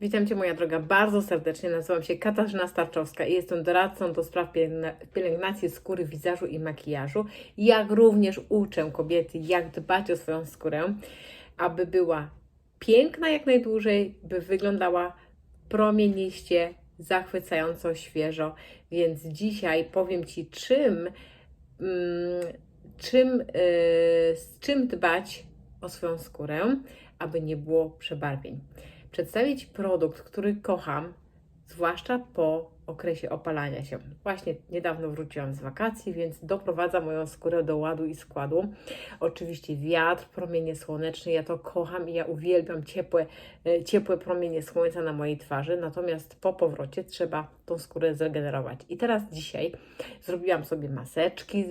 Witam Cię moja droga bardzo serdecznie. Nazywam się Katarzyna Starczowska i jestem doradcą do spraw pielęgna- pielęgnacji skóry, wizażu i makijażu. Jak również uczę kobiety, jak dbać o swoją skórę, aby była piękna jak najdłużej, by wyglądała promieniście, zachwycająco, świeżo. Więc dzisiaj powiem Ci, czym, mm, czym, yy, z czym dbać o swoją skórę, aby nie było przebarwień przedstawić produkt, który kocham, zwłaszcza po okresie opalania się. Właśnie niedawno wróciłam z wakacji, więc doprowadza moją skórę do ładu i składu. Oczywiście wiatr, promienie słoneczne, ja to kocham i ja uwielbiam ciepłe, e, ciepłe promienie słońca na mojej twarzy, natomiast po powrocie trzeba tą skórę zregenerować. I teraz dzisiaj zrobiłam sobie maseczki,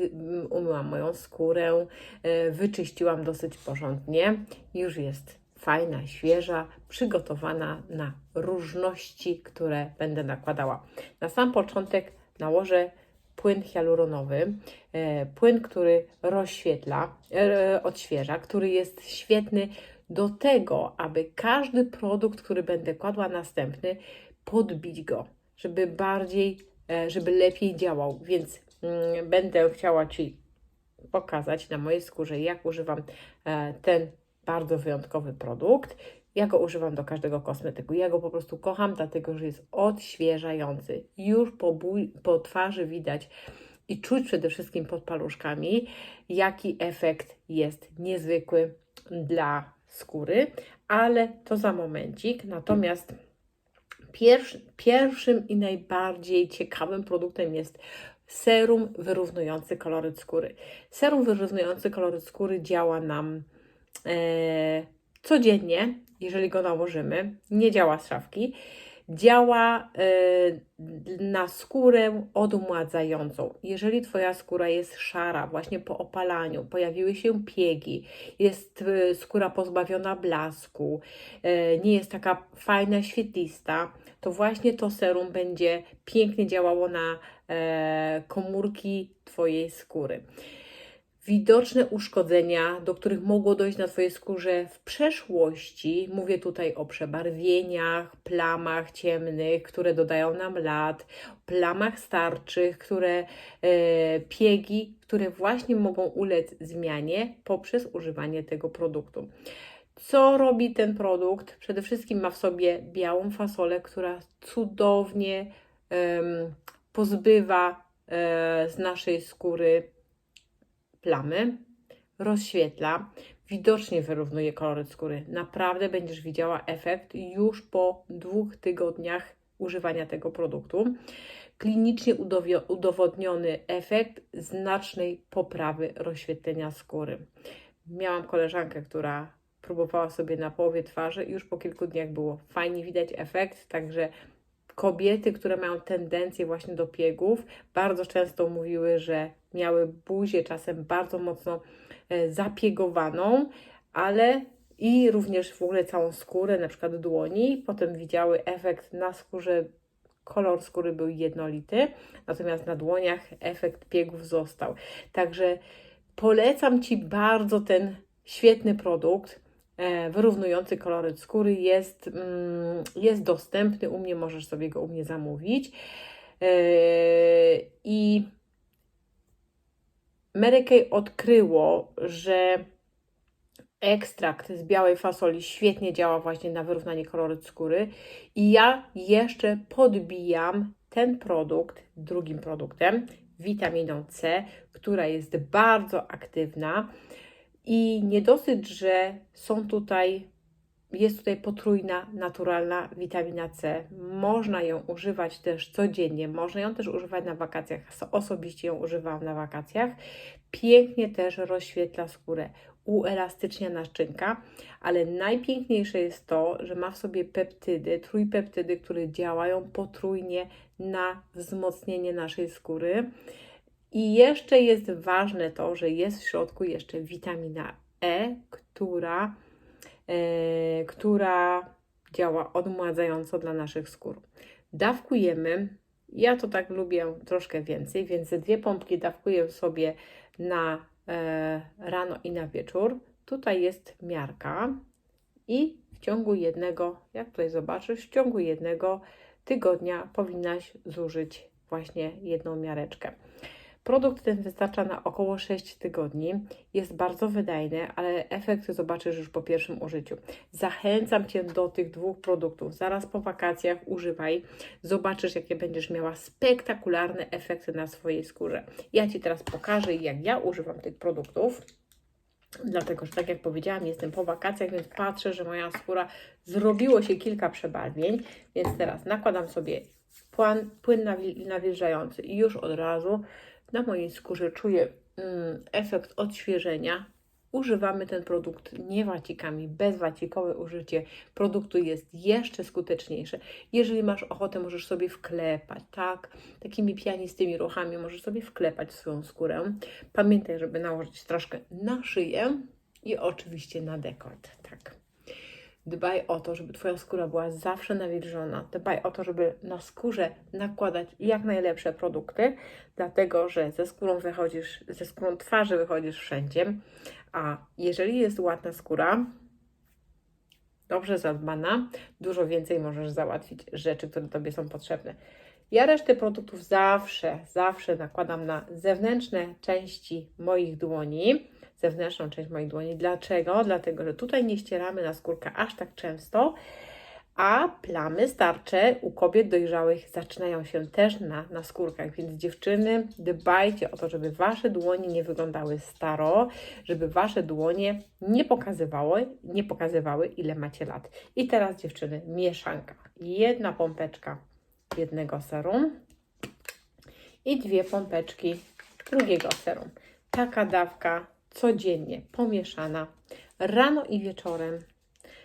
umyłam moją skórę, e, wyczyściłam dosyć porządnie. Już jest fajna, świeża, przygotowana na różności, które będę nakładała. Na sam początek nałożę płyn hialuronowy, e, płyn, który rozświetla, e, odświeża, który jest świetny do tego, aby każdy produkt, który będę kładła następny, podbić go, żeby bardziej, e, żeby lepiej działał. Więc mm, będę chciała Ci pokazać na mojej skórze, jak używam ten bardzo wyjątkowy produkt. Ja go używam do każdego kosmetyku. Ja go po prostu kocham, dlatego że jest odświeżający. Już po, bój, po twarzy widać i czuć przede wszystkim pod paluszkami, jaki efekt jest niezwykły dla skóry, ale to za momencik. Natomiast pierwszy, pierwszym i najbardziej ciekawym produktem jest serum wyrównujący koloryt skóry. Serum wyrównujący koloryt skóry działa nam codziennie, jeżeli go nałożymy, nie działa z szafki, działa e, na skórę odmładzającą. Jeżeli Twoja skóra jest szara, właśnie po opalaniu, pojawiły się piegi, jest e, skóra pozbawiona blasku, e, nie jest taka fajna, świetlista, to właśnie to serum będzie pięknie działało na e, komórki Twojej skóry widoczne uszkodzenia, do których mogło dojść na Twojej skórze w przeszłości. Mówię tutaj o przebarwieniach, plamach ciemnych, które dodają nam lat, plamach starczych, które e, piegi, które właśnie mogą ulec zmianie poprzez używanie tego produktu. Co robi ten produkt? Przede wszystkim ma w sobie białą fasolę, która cudownie em, pozbywa e, z naszej skóry plamy, rozświetla, widocznie wyrównuje koloryt skóry. Naprawdę będziesz widziała efekt już po dwóch tygodniach używania tego produktu. Klinicznie udowodniony efekt znacznej poprawy rozświetlenia skóry. Miałam koleżankę, która próbowała sobie na połowie twarzy i już po kilku dniach było fajnie widać efekt, także kobiety, które mają tendencję właśnie do piegów, bardzo często mówiły, że miały buzię czasem bardzo mocno e, zapiegowaną, ale i również w ogóle całą skórę, na przykład dłoni. Potem widziały efekt na skórze, kolor skóry był jednolity, natomiast na dłoniach efekt piegów został. Także polecam Ci bardzo ten świetny produkt e, wyrównujący koloryt skóry jest, mm, jest dostępny u mnie, możesz sobie go u mnie zamówić. E, I Mary Kay odkryło, że ekstrakt z białej fasoli świetnie działa właśnie na wyrównanie koloryt skóry i ja jeszcze podbijam ten produkt drugim produktem, witaminą C, która jest bardzo aktywna i nie dosyć, że są tutaj jest tutaj potrójna, naturalna witamina C. Można ją używać też codziennie, można ją też używać na wakacjach. Osobiście ją używałam na wakacjach. Pięknie też rozświetla skórę, uelastycznia naczynka, ale najpiękniejsze jest to, że ma w sobie peptydy, trójpeptydy, które działają potrójnie na wzmocnienie naszej skóry. I jeszcze jest ważne to, że jest w środku jeszcze witamina E, która która działa odmładzająco dla naszych skór. Dawkujemy. Ja to tak lubię troszkę więcej, więc dwie pompki dawkuję sobie na e, rano i na wieczór. Tutaj jest miarka i w ciągu jednego, jak tutaj zobaczysz, w ciągu jednego tygodnia powinnaś zużyć właśnie jedną miareczkę. Produkt ten wystarcza na około 6 tygodni. Jest bardzo wydajny, ale efekty zobaczysz już po pierwszym użyciu. Zachęcam Cię do tych dwóch produktów. Zaraz po wakacjach używaj. Zobaczysz, jakie będziesz miała spektakularne efekty na swojej skórze. Ja Ci teraz pokażę, jak ja używam tych produktów. Dlatego, że tak jak powiedziałam, jestem po wakacjach, więc patrzę, że moja skóra zrobiło się kilka przebarwień. Więc teraz nakładam sobie płyn, płyn nawi- nawilżający i już od razu na mojej skórze czuję mm, efekt odświeżenia. Używamy ten produkt nie wacikami, bezwacikowe użycie produktu jest jeszcze skuteczniejsze. Jeżeli masz ochotę, możesz sobie wklepać, tak? Takimi pianistymi ruchami możesz sobie wklepać swoją skórę. Pamiętaj, żeby nałożyć troszkę na szyję i oczywiście na dekolt, tak. Dbaj o to, żeby Twoja skóra była zawsze nawilżona. Dbaj o to, żeby na skórze nakładać jak najlepsze produkty, dlatego że ze skórą wychodzisz, ze skórą twarzy wychodzisz wszędzie. A jeżeli jest ładna skóra, dobrze zadbana, dużo więcej możesz załatwić rzeczy, które Tobie są potrzebne. Ja resztę produktów zawsze, zawsze nakładam na zewnętrzne części moich dłoni zewnętrzną część moich dłoni. Dlaczego? Dlatego, że tutaj nie ścieramy na skórkę aż tak często, a plamy starcze u kobiet dojrzałych zaczynają się też na, na skórkach, więc dziewczyny, dbajcie o to, żeby Wasze dłonie nie wyglądały staro, żeby Wasze dłonie nie pokazywały, nie pokazywały ile macie lat. I teraz dziewczyny, mieszanka. Jedna pompeczka jednego serum i dwie pompeczki drugiego serum. Taka dawka codziennie pomieszana rano i wieczorem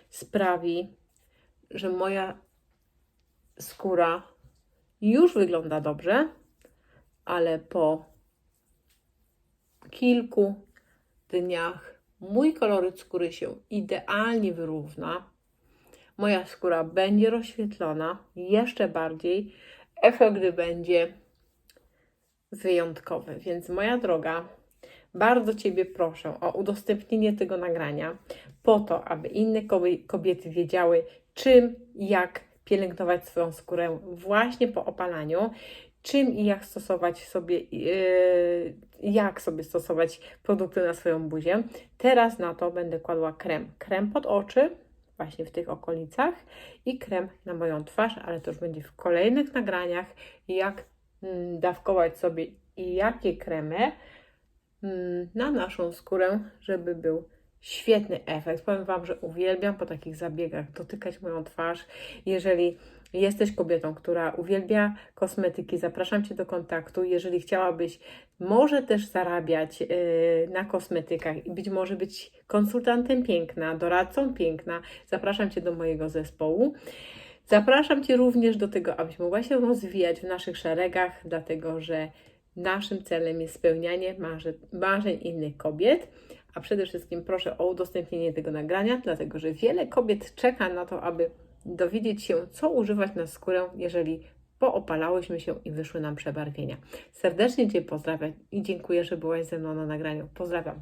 sprawi, że moja skóra już wygląda dobrze, ale po kilku dniach mój koloryt skóry się idealnie wyrówna. Moja skóra będzie rozświetlona jeszcze bardziej. Efekt będzie wyjątkowy. Więc moja droga, bardzo Ciebie proszę o udostępnienie tego nagrania po to, aby inne kobiety wiedziały, czym i jak pielęgnować swoją skórę właśnie po opalaniu, czym i jak stosować sobie, yy, jak sobie stosować produkty na swoją buzię. Teraz na to będę kładła krem. Krem pod oczy, właśnie w tych okolicach i krem na moją twarz, ale to już będzie w kolejnych nagraniach, jak mm, dawkować sobie i jakie kremy Mm, na naszą skórę, żeby był świetny efekt. Powiem Wam, że uwielbiam po takich zabiegach dotykać moją twarz. Jeżeli jesteś kobietą, która uwielbia kosmetyki, zapraszam Cię do kontaktu. Jeżeli chciałabyś może też zarabiać yy, na kosmetykach i być może być konsultantem piękna, doradcą piękna, zapraszam Cię do mojego zespołu. Zapraszam Cię również do tego, abyś mogła się rozwijać w naszych szeregach, dlatego że Naszym celem jest spełnianie marzeń, marzeń innych kobiet, a przede wszystkim proszę o udostępnienie tego nagrania, dlatego że wiele kobiet czeka na to, aby dowiedzieć się, co używać na skórę, jeżeli poopalałyśmy się i wyszły nam przebarwienia. Serdecznie Cię pozdrawiam i dziękuję, że byłaś ze mną na nagraniu. Pozdrawiam.